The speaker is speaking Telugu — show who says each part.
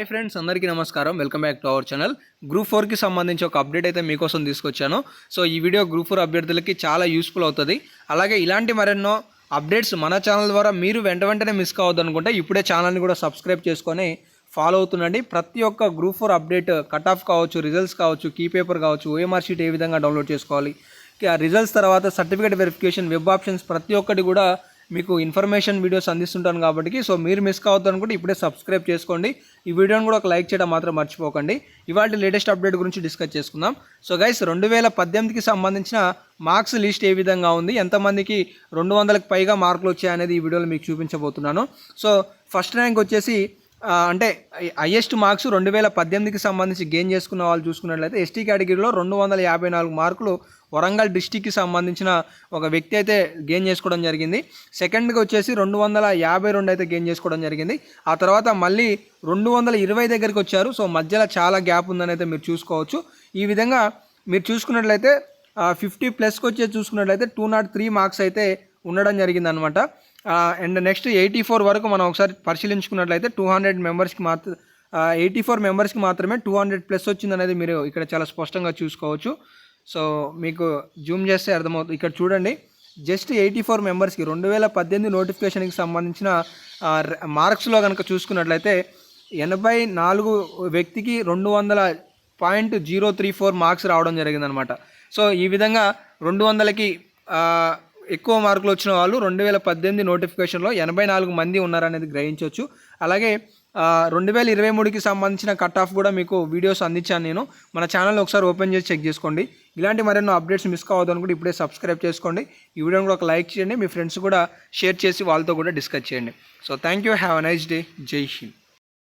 Speaker 1: హై ఫ్రెండ్స్ అందరికీ నమస్కారం. Welcome back to our channel group ఫోర్కి సంబంధించి ఒక అప్డేట్ అయితే మీకోసం తీసుకొచ్చాను. సో ఈ వీడియో గ్రూప్ ఫోర్ అభ్యర్థులకి చాలా యూస్ఫుల్ అవుతుంది. అలాగే ఇలాంటి మరెన్నో అప్డేట్స్ మన ఛానల్ ద్వారా మీరు వెంట వెంటనే మిస్ కావద్దు అనుకుంటే ఇప్పుడే ఛానల్ని కూడా సబ్స్క్రైబ్ చేసుకొని ఫాలో అవుతుండండి. ప్రతి ఒక్క group four update cut off కావచ్చు రిజల్ట్స్ కావచ్చు కీ పేపర్ కావచ్చు ఓఎంఆర్ షీట్ ఏ విధంగా డౌన్లోడ్ చేసుకోవాలి. ఆ రిజల్ట్స్ తర్వాత సర్టిఫికేట్ వెరిఫికేషన్ వెబ్ ఆప్షన్స్ ప్రతి ఒక్కటి కూడా మీకు ఇన్ఫర్మేషన్ వీడియోస్ అందిస్తుంటాను కాబట్టి సో మీరు మిస్ కావద్దు అనుకుంటే ఇప్పుడే సబ్స్క్రైబ్ చేసుకోండి. ఈ వీడియోని కూడా ఒక లైక్ చేయడం మాత్రం మర్చిపోకండి. ఇవాళ లేటెస్ట్ అప్డేట్ గురించి డిస్కస్ చేసుకుందాం. సో గైస్ రెండు వేల పద్దెనిమిదికి సంబంధించిన మార్క్స్ లిస్ట్ ఏ విధంగా ఉంది? ఎంతమందికి రెండు వందలకు పైగా మార్కులు వచ్చాయనేది ఈ వీడియోలో మీకు చూపించబోతున్నాను. సో ఫస్ట్ ర్యాంక్ వచ్చేసి అంటే హయ్యెస్ట్ మార్క్స్ రెండు వేల పద్దెనిమిదికి సంబంధించి గెయిన్ చేసుకున్న వాళ్ళు చూసుకున్నట్లయితే ఎస్టీ కేటగిరీలో రెండు వందల యాభై నాలుగు మార్కులు వరంగల్ డిస్టిక్కి సంబంధించిన ఒక వ్యక్తి అయితే గెయిన్ చేసుకోవడం జరిగింది. సెకండ్గా వచ్చేసి రెండు వందల యాభై రెండు అయితే గెయిన్ చేసుకోవడం జరిగింది. ఆ తర్వాత మళ్ళీ రెండు వందల ఇరవై దగ్గరికి వచ్చారు. సో మధ్యలో చాలా గ్యాప్ ఉందని అయితే మీరు చూసుకోవచ్చు. ఈ విధంగా మీరు చూసుకున్నట్లయితే ఫిఫ్టీ ప్లస్కి వచ్చేసి చూసుకున్నట్లయితే టూ నాట్ త్రీ మార్క్స్ అయితే ఉండడం జరిగింది అనమాట అండ్ నెక్స్ట్ ఎయిటీ ఫోర్ వరకు మనం ఒకసారి పరిశీలించుకున్నట్లయితే టూ హండ్రెడ్ మెంబర్స్కి మాత్రం ఎయిటీ ఫోర్ మెంబర్స్కి మాత్రమే టూ హండ్రెడ్ ప్లస్ వచ్చింది అనేది మీరు ఇక్కడ చాలా స్పష్టంగా చూసుకోవచ్చు. సో మీకు జూమ్ చేస్తే అర్థమవుతుంది. ఇక్కడ చూడండి. జస్ట్ ఎయిటీ ఫోర్ మెంబర్స్కి రెండు వేల పద్దెనిమిది నోటిఫికేషన్కి సంబంధించిన మార్క్స్లో కనుక చూసుకున్నట్లయితే ఎనభై నాలుగు వ్యక్తికి రెండు వందల point zero three four marks రావడం జరిగిందనమాట. సో ఈ విధంగా రెండు వందలకి ఎక్కువ మార్కులు వచ్చిన వాళ్ళు రెండు వేల పద్దెనిమిది నోటిఫికేషన్లో ఎనభై నాలుగు మంది ఉన్నారనేది గ్రహించవచ్చు. అలాగే రెండు వేల ఇరవై మూడుకి సంబంధించిన కట్ ఆఫ్ కూడా మీకు వీడియోస్ అందించాను నేను. మన ఛానల్ ఒకసారి ఓపెన్ చేసి చెక్ చేసుకోండి. ఇలాంటి మరెన్నో అప్డేట్స్ మిస్ కావద్దు అనుకుంటే ఇప్పుడే సబ్స్క్రైబ్ చేసుకోండి. ఈ వీడియోని కూడా ఒక లైక్ చేయండి. మీ ఫ్రెండ్స్ కూడా షేర్ చేసి వాళ్ళతో కూడా డిస్కస్ చేయండి. So thank you. Have a nice day. Jai Hind.